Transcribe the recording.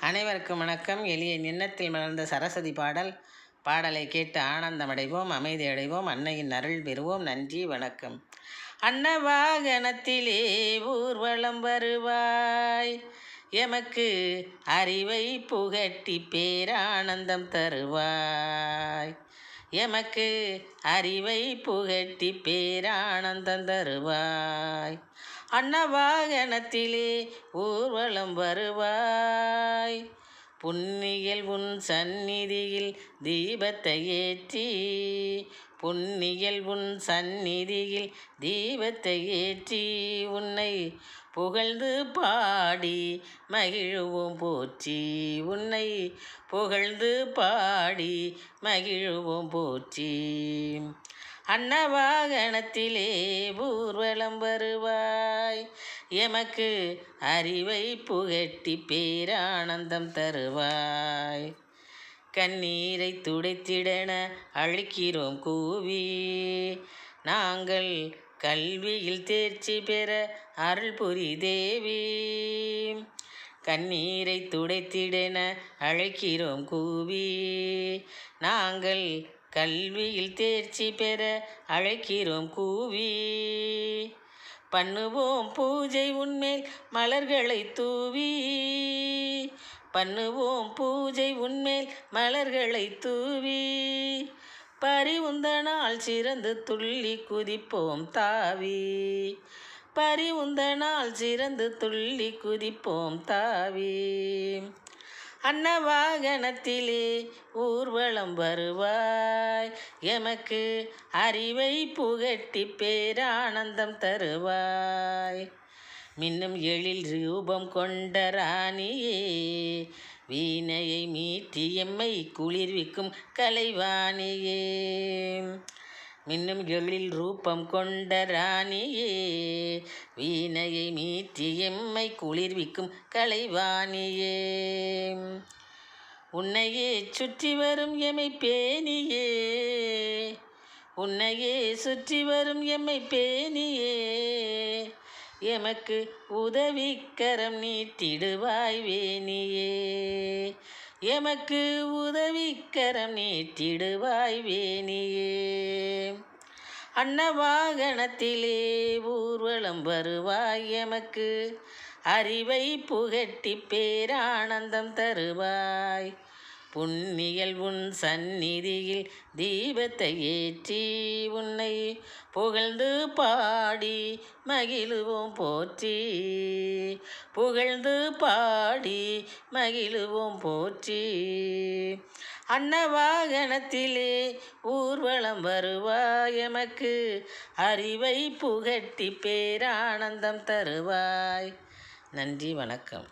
அனைவருக்கும் வணக்கம். எளிய நின்னத்தில் மலர்ந்த சரஸ்வதி பாடல். பாடலை கேட்டு ஆனந்தமடைவோம் அமைதி அடைவோம் அன்னையின் அருள் பெறுவோம். நன்றி வணக்கம். அன்னவாகனத்திலே ஊர்வலம் வருவாய். எமக்கு அறிவை புகட்டி பேரானந்தம் தருவாய். எமக்கு அறிவை புகட்டி பேரானந்தம் தருவாய். அன்னவாகனத்திலே ஊர்வலம் வருவாய். சந்நிதியில் தீபத்தை ஏற்றி புன்னியல் உன் சந்நிதியில் தீபத்தை ஏற்றி உன்னை புகழ்ந்து பாடி மகிழுவோம் போற்றி உன்னை புகழ்ந்து பாடி மகிழுவோம் போற்றி. அன்னவாகனத்திலே ஊர்வலம் வருவார். எமக்கு அறிவை புகட்டி பேரானந்தம் தருவாய். கண்ணீரை துடைத்திடன அழைக்கிறோம் கூவி. நாங்கள் கல்வியில் தேர்ச்சி பெற அருள் புரி தேவி கண்ணீரை துடைத்திடன அழைக்கிறோம் கூவி. நாங்கள் கல்வியில் தேர்ச்சி பெற அழைக்கிறோம் கூவி. பண்ணுவோம் பூஜை உன்மேல் மலர்களை தூவி. பண்ணுவோம் பூஜை உன்மேல் மலர்களை தூவி. பரிவுந்தனால் நாள் சிறந்து துள்ளி குதிப்போம் தாவி. பரிவுந்தனால் நாள் சிறந்து துள்ளி குதிப்போம் தாவி. அன்னவாகனத்திலே ஊர்வலம் வருவாய். எமக்கு அறிவை புகட்டி பேரானந்தம் தருவாய். மின்னும் எழில் ரூபம் கொண்ட ராணியே வீணையை மீட்டி எம்மை குளிர்விக்கும் கலைவாணியே. மின்னும் எழில் ரூபம் கொண்ட ராணியே வீணையை மீட்டி எம்மை குளிர்விக்கும் கலைவாணியே. உன்னையே சுற்றி வரும் எமை பேணியே உன்னையே சுற்றி வரும் எம்மை பேணியே. எமக்கு உதவிக்கரம் நீட்டிடுவாய் வேணியே. எமக்கு உதவிக்கரம் நீட்டிடுவாய் வேணியே. அன்னவாகனத்திலே ஊர்வலம் வருவாய் எமக்கு. அறிவை புகட்டி பேரானந்தம் தருவாய். புண்ணியல் உன் சந்நிதியில் தீபத்தை ஏற்றி உன்னை புகழ்ந்து பாடி மகிழுவோம் போற்றி. புகழ்ந்து பாடி மகிழுவோம் போற்றி. அன்னவாகனத்திலே ஊர்வலம் வருவாய் எமக்கு. அறிவை புகட்டி பேரானந்தம் தருவாய். நன்றி வணக்கம்.